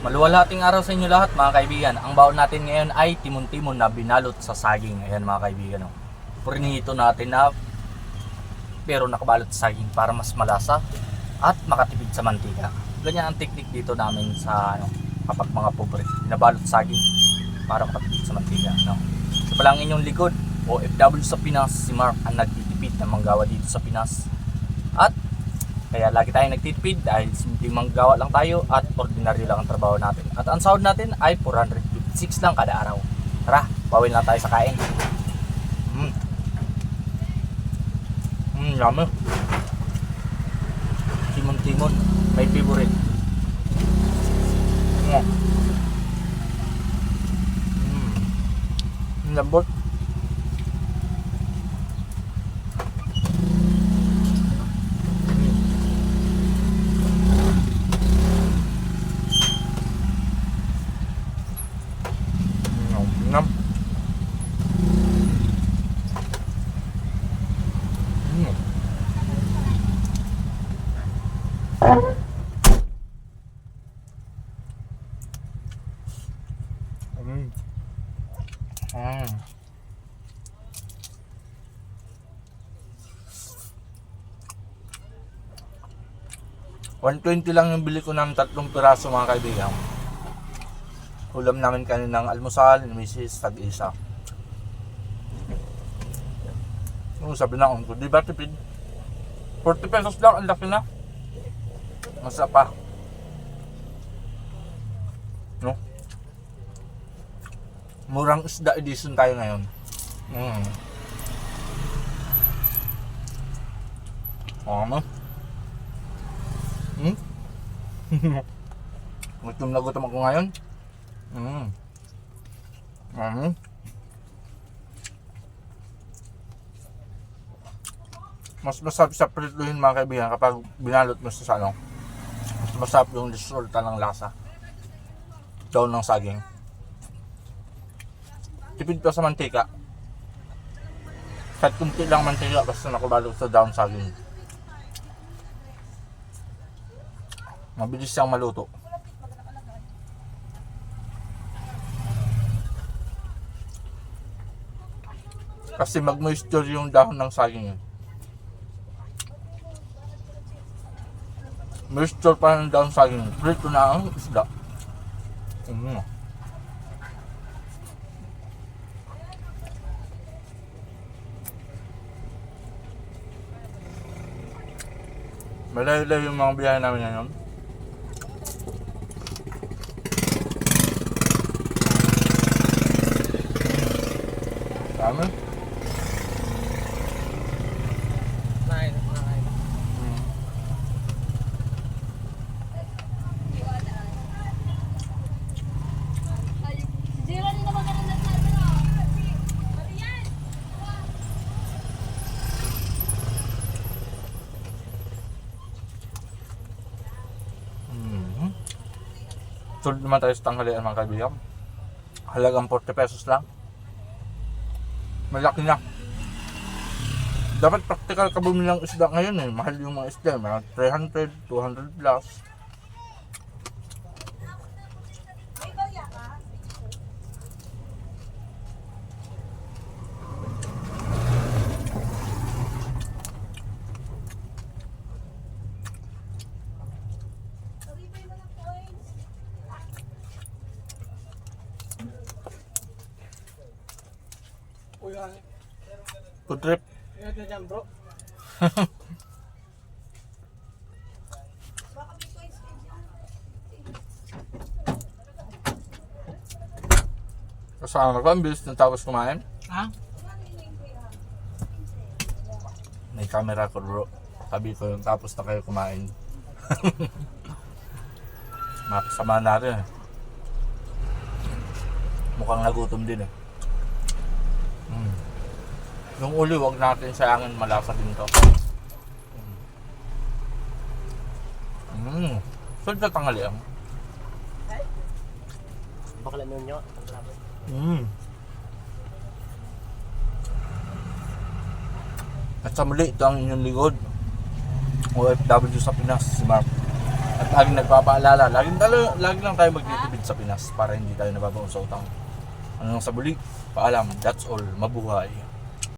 Maluwalhating araw sa inyo lahat mga kaibigan. Ang baon natin ngayon ay timon-timon na binalot sa saging. Ayan mga kaibigan. Oh. Prinito natin na pero nakabalot sa saging para mas malasa at makatipid sa mantika. Ganyan ang technique dito namin sa ano, kapag mga pobre. Binabalot sa saging para makatipid sa mantika. No? So pala ang inyong likod, OFW sa Pinas, si Mark ang nagtitipid ng manggawa dito sa Pinas. At kaya lagi tayong nagtitipid dahil simpleng manggawa lang tayo at ordinaryo lang ang trabaho natin. At ang sahod natin ay 456 lang kada araw. Tara, bawin lang tayo sa kain. Mm. Mm, yummy. Timon-timon. My favorite. Mm. Mm. Ang Lambot. Mm. Mm. Ah. $120 lang yung bili ko ng tatlong piraso mga kaibigan. Ulam namin kaninang almusal, Mrs. Tag-isa. Ano sabi na ko, di ba tipid? 40 pesos lang, ang laki na. Masa pa. No? Murang isda edition tayo ngayon. Mm. Ano? Hmm? gutom na gutom ako ngayon. Mm. Mm. Mas masarap sa prituhin mga kaibigan kapag binalot mo sa ano. Mas masarap yung resulta ng lasa. Daw ng saging. Tipid pa sa mantika. Kahit kunti lang mantika basta nakabalot sa down saging. Mabilis siyang maluto. Kasi mag-moisture yung dahon ng saging yun. Moisture pa ng saging. Prito na ang isda. Mm. Malayo-layo yung mga biyahe namin ngayon. Dami. Nine, nine. Mm. Zero din naman ka na nasabi na. Marian! Mhm. Tulad naman tayo sa tanghalian mga kaibigan. Halagang 40 pesos lang. Malaki na. Dapat practical ka bumili ng isda ngayon eh. Mahal yung mga isda. Mga 300, 200 plus. May balya ka? Saribay mo ng points. Uy, ano? Good trip. Na bro. Kasama ko ang bilis ng tapos kumain. Ha? May camera ko bro. Sabi ko yung tapos na kayo kumain. Makasama natin eh. Mukhang nagutom din eh. Mm. Yung uli, wag natin sayangin malasa din to. Mm. Saan ka tangali ang? Bakla nun nyo. Mm. At sa muli, ito ang inyong ligod. OFW sa Pinas, si Mark. At laging nagpapaalala, laging, talo, lagi lang tayo magtitipid sa Pinas para hindi tayo nababaon sa utang. Lang sa buli, paalam, that's all, mabuhay.